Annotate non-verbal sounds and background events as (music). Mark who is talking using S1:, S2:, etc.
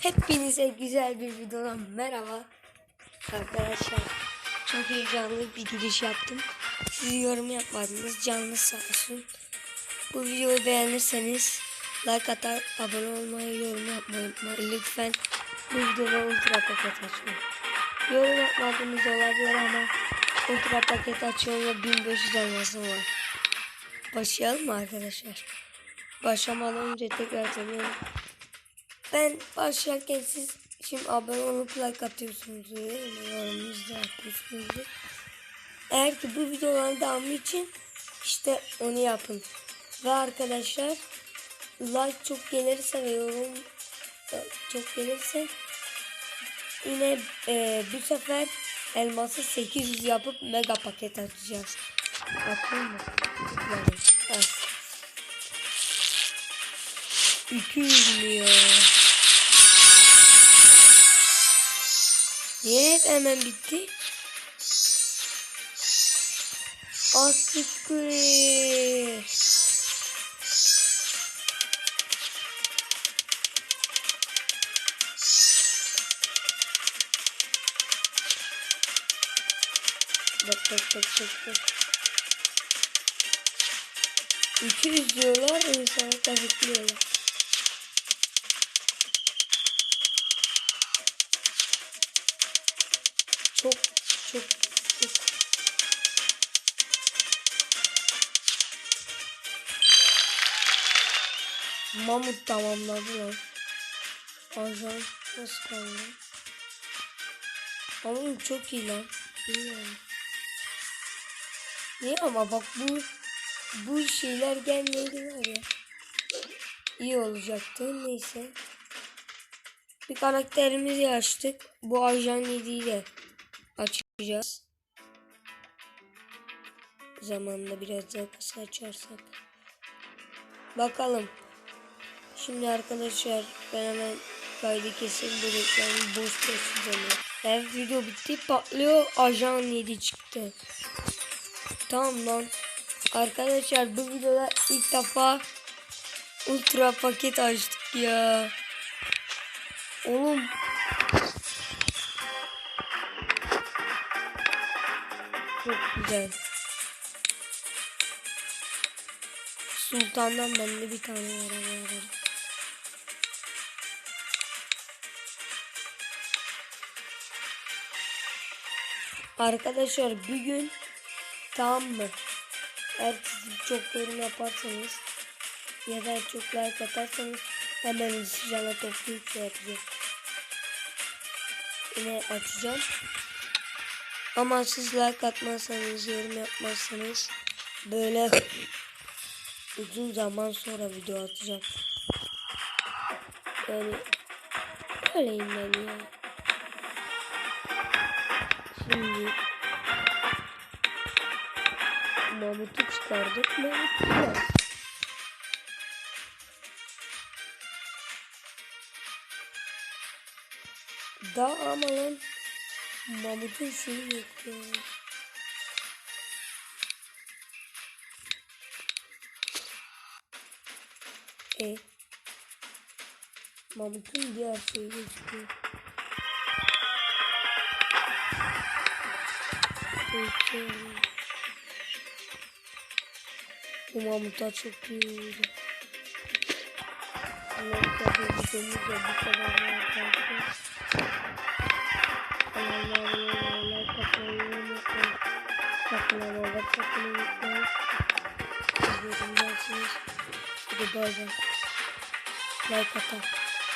S1: Hepinize güzel bir videodan merhaba. Arkadaşlar çok heyecanlı bir giriş yaptım. Siz yorum yapmadınız. Canınız sağ olsun. Bu videoyu beğenirseniz like atar, abone olmayı, yorum yapmayı unutmayın. Lütfen bu videoda ultra paket açmayın. Yorum yapmadığınız olabilir ama ultra paket açıyorum ve 1500 elmasım var. Başlayalım mı arkadaşlar? Başlamadan önce tekrar söylüyorum. Ben başlarken siz şimdi abone olup like atıyorsunuz? Yorumunuzu atıyorsunuz. Eğer ki bu videoların devamı için işte onu yapın. Ve arkadaşlar like çok gelirse ve yorum çok gelirse yine e, bu sefer elması 800 yapıp mega paket açacağız. Bakın mı? Yani, evet. 200 mü hep hemen bitti? Asikri. Bak bak bak bak bak. 200 diyorlar insana kazıklıyorlar. Çok çok çok. Mamut tamamladı lan. Ajan nasıl kaldı? Mamut çok iyi lan. Bilmiyorum. Niye ama bak bu bu şeyler gelmeydi var ya. İyi olacaktı neyse. Bir karakterimizi açtık. Bu ajan 7'yi de açacağız. Zamanla biraz daha kısa açarsak. Bakalım. Şimdi arkadaşlar ben hemen kaydı kesin bu reklamı boş geçeceğim. Evet video bitti patlıyor. Ajan 7 çıktı. Tamam lan. Arkadaşlar bu videoda ilk defa ultra paket açtık ya. Oğlum Çok güzel. Sultan'dan bende bir tane var ama. Arkadaşlar bir gün tamam mı? Eğer siz çok yorum yaparsanız ya da çok like atarsanız hemen sizlerle toplayıp şey yapacağım. Yine açacağım. Ama siz like atmazsanız, yorum yapmazsanız böyle (clears throat) uzun zaman sonra video atacağım. Yani öyleyim ben ya. Şimdi Mahmut'u çıkardık. Mahmut güzel. Daha ama lan Mahmut'un şeyi ya. E Mahmut'un diğer şeyi geçti. Peki. Bu Mahmut'a çok iyi oldu. Tabii videomuz da bu kadar var arkadaşlar. Like atmayı